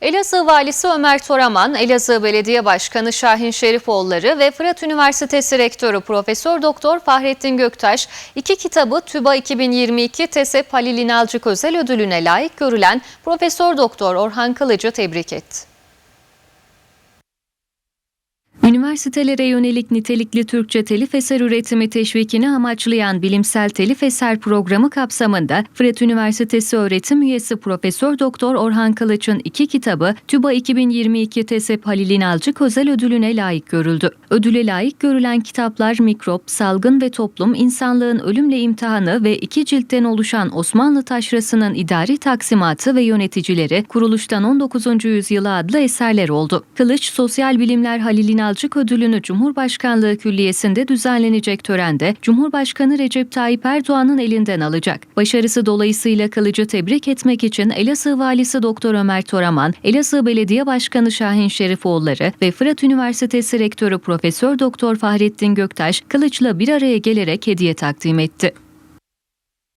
Elazığ Valisi Ömer Toraman, Elazığ Belediye Başkanı Şahin Şerifoğulları ve Fırat Üniversitesi Rektörü Profesör Doktor Fahrettin Göktaş iki kitabı TÜBA 2022 TESEP Halil İnalcık Özel Ödülüne layık görülen Profesör Doktor Orhan Kılıcı tebrik etti. Üniversitelere yönelik nitelikli Türkçe telif eser üretimi teşvikini amaçlayan bilimsel telif eser programı kapsamında Fırat Üniversitesi öğretim üyesi Profesör Doktor Orhan Kılıç'ın iki kitabı TÜBA 2022 TESEP Halil İnalcık özel ödülüne layık görüldü. Ödüle layık görülen kitaplar Mikrop, Salgın ve Toplum, İnsanlığın Ölümle İmtihanı ve iki ciltten oluşan Osmanlı Taşrası'nın idari taksimatı ve yöneticileri Kuruluştan 19. Yüzyıla adlı eserler oldu. Kılıç, Sosyal Bilimler Halil İnalcık ödülünü Cumhurbaşkanlığı Külliyesi'nde düzenlenecek törende Cumhurbaşkanı Recep Tayyip Erdoğan'ın elinden alacak. Başarısı dolayısıyla Kılıç'ı tebrik etmek için Elazığ Valisi Doktor Ömer Toraman, Elazığ Belediye Başkanı Şahin Şerifoğulları ve Fırat Üniversitesi Rektörü Profesör Doktor Fahrettin Göktaş Kılıç'la bir araya gelerek hediye takdim etti.